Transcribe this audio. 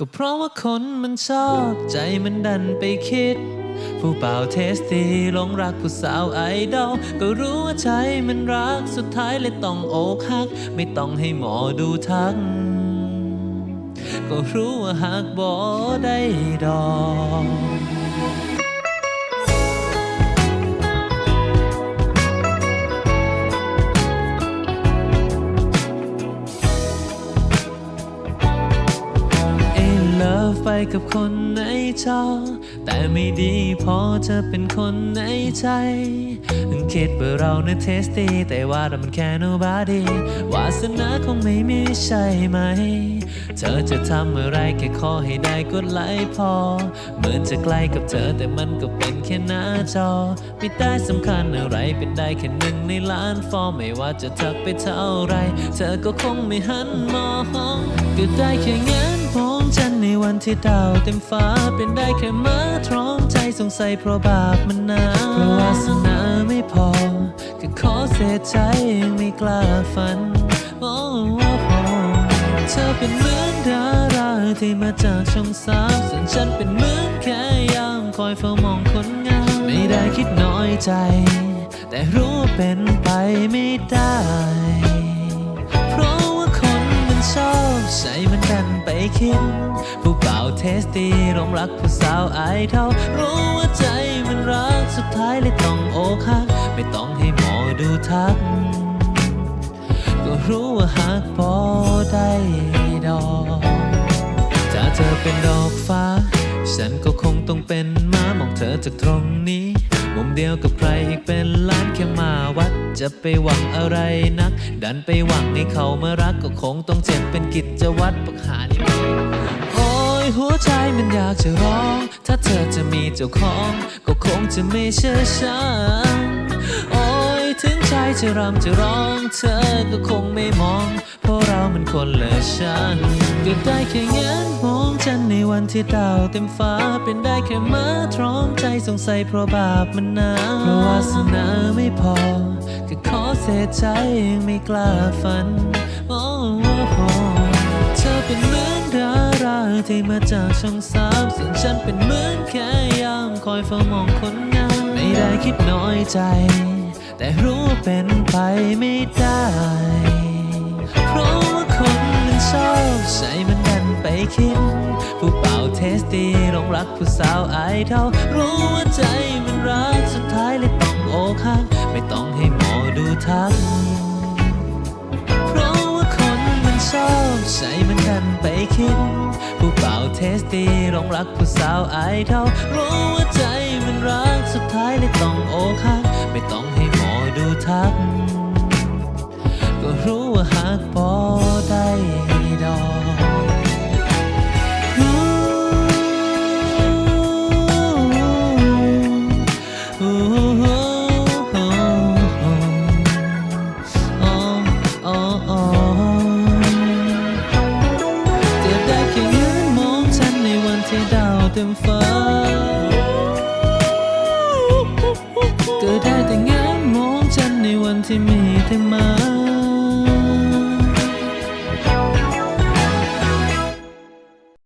ก็เพราะว่าคนมันชอบใจมันดันไปคิด ผู้เป่าเทสตีหลงรักผู้สาวไอดอลก็รู้ว่าใจมันรักสุดท้ายเลยต้องอกหัก ไม่ต้องให้หมอดูทัก ก็รู้ว่าหักบ่ได้ดอก กับคนในจอ แต่ไม่ดีพอเธอเป็นคนในใจคิดว่าเราเนะเทสตีแต่ว่าเรามันแค่ nobody วาสนาคงไม่มีใช่ไหม เธอจะทำอะไรแค่ขอให้ได้กดไลค์พอ เหมือนจะใกล้กับเธอแต่มันก็เป็นแค่หน้าจอ ไม่ได้สำคัญอะไรเป็นได้แค่หนึ่งในล้านฟอร์ไม่ว่าจะทักไปเท่าไร เธอก็คงไม่หันมองก็ได้แค่งั้นมอ วันที่ดาวเต็มฟ้าเป็นได้แค่มาตรอมใจสงสัยเพราะบาปมันหนาเพราะวาสนาไม่พอก็ขอเสียใจยังไม่กล้าฝันโอ้โหเธอเป็นเหมือนดาราที่มาจากช่องสามส่วนฉันเป็นเหมือนแค่ยามคอยเฝ้ามองคนงามไม่ได้คิดน้อยใจ แต่รู้เป็นไปไม่ได้ ใจมันดันไปคิดผู้เป่าเทสตีหลงรักผู้สาวไอเท่า รู้ว่าใจมันรักสุดท้ายเลยต้องอกหักไม่ต้องให้หมอดูทัก ก็รู้ว่าหักพอได้ดอกถ้าเธอเป็นดอกฟ้า ฉันก็คงต้องเป็นม้ามองเธอจากตรงนี้ มุมเดียวกับใครอีกเป็นล้านแค่มาวัด จะไปหวังอะไรนัก ดันไปหวังให้เขามารักก็คงต้องเจ็บเป็นกิจวัตรปักหานี่โอ้ยหัวใจมันอยากจะร้อง ถ้าเธอจะมีเจ้าของ ก็คงจะไม่เชื่อฉันโอ้ยถึงใจจะรำจะร้อง เธอก็คงไม่มอง มันคนละชั้นก็ได้แค่เงี้ยมองจันในวันที่ดาวเต็มฟ้าเป็นได้แค่มาตรอมใจสงสัยเพราะบาปมันหนาเพราะวาสนาไม่พอก็ขอเสียใจยังไม่กล้าฝันโอ้โหเธอเป็นเหมือนดาราที่มาจากช่องสามส่วนฉันเป็นเหมือนแค่ยามคอยเฝ้ามองคนงามไม่ได้คิดน้อยใจ แต่รู้เป็นไปไม่ได้ คิด ผู้เป่าเทสตีหลงรักผู้สาวไอเท่า รู้ว่าใจมันรักสุดท้ายเลยต้องโอกหักไม่ต้องให้หมอดูทัก เพราะว่าคนมันชอบใจมันดันไปคิด ผู้เป่าเทสตีหลงรักผู้สาวไอเท่า รู้ว่าใจมันรักสุดท้ายเลยต้องโอกหักไม่ต้องให้หมอดูทัก ก็รู้ว่าหักพอ ในวันที่ดาวเต็มฟ้า ก็ได้แต่งามมองฉันในวันที่มีแต่มา